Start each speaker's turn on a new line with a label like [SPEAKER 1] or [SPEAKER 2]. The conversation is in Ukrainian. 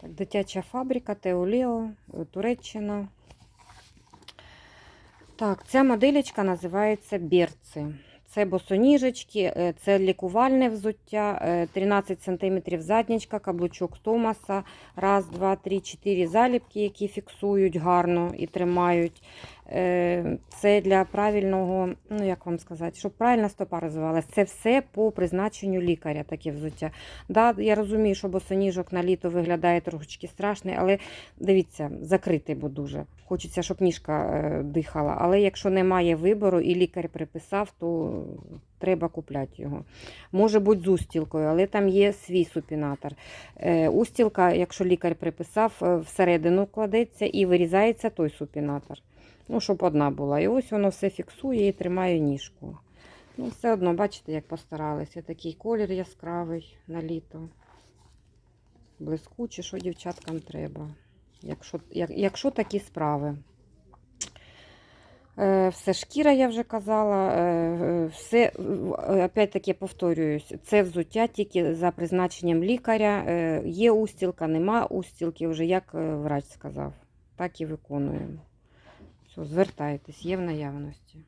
[SPEAKER 1] Так, дитяча фабрика, Теолео, е, Туреччина. Так, ця моделечка називається Берці. Це босоніжечки, е, це лікувальне взуття, е, 13 см заднічка, каблучок Томаса, раз, два, три, чотири заліпки, які фіксують гарно і тримають. Це для правильного, ну як вам сказати, щоб правильна стопа розвивалася. Це все по призначенню лікаря, таке взуття. Да, я розумію, що босоніжок на літо виглядає трошечки страшний, але дивіться, закритий бо дуже. Хочеться, щоб ніжка е, дихала. Але якщо немає вибору і лікар приписав, то треба купляти його. Може бути з устілкою, але там є свій супінатор. Е, устілка, якщо лікар приписав, е, всередину кладеться і вирізається той супінатор. Ну, щоб одна була. І ось воно все фіксує і тримає ніжку. Ну, все одно, бачите, як постаралися. Такий колір яскравий на літо. Блискучий, що дівчаткам треба. Якщо, як, якщо такі справи. Е, Все шкіра, я вже казала. е, е, Все, опять-таки повторююсь, це взуття тільки за призначенням лікаря. Є устілка, нема устілки, вже як врач сказав. Так і виконуємо. Все, звертайтесь, є в наявності.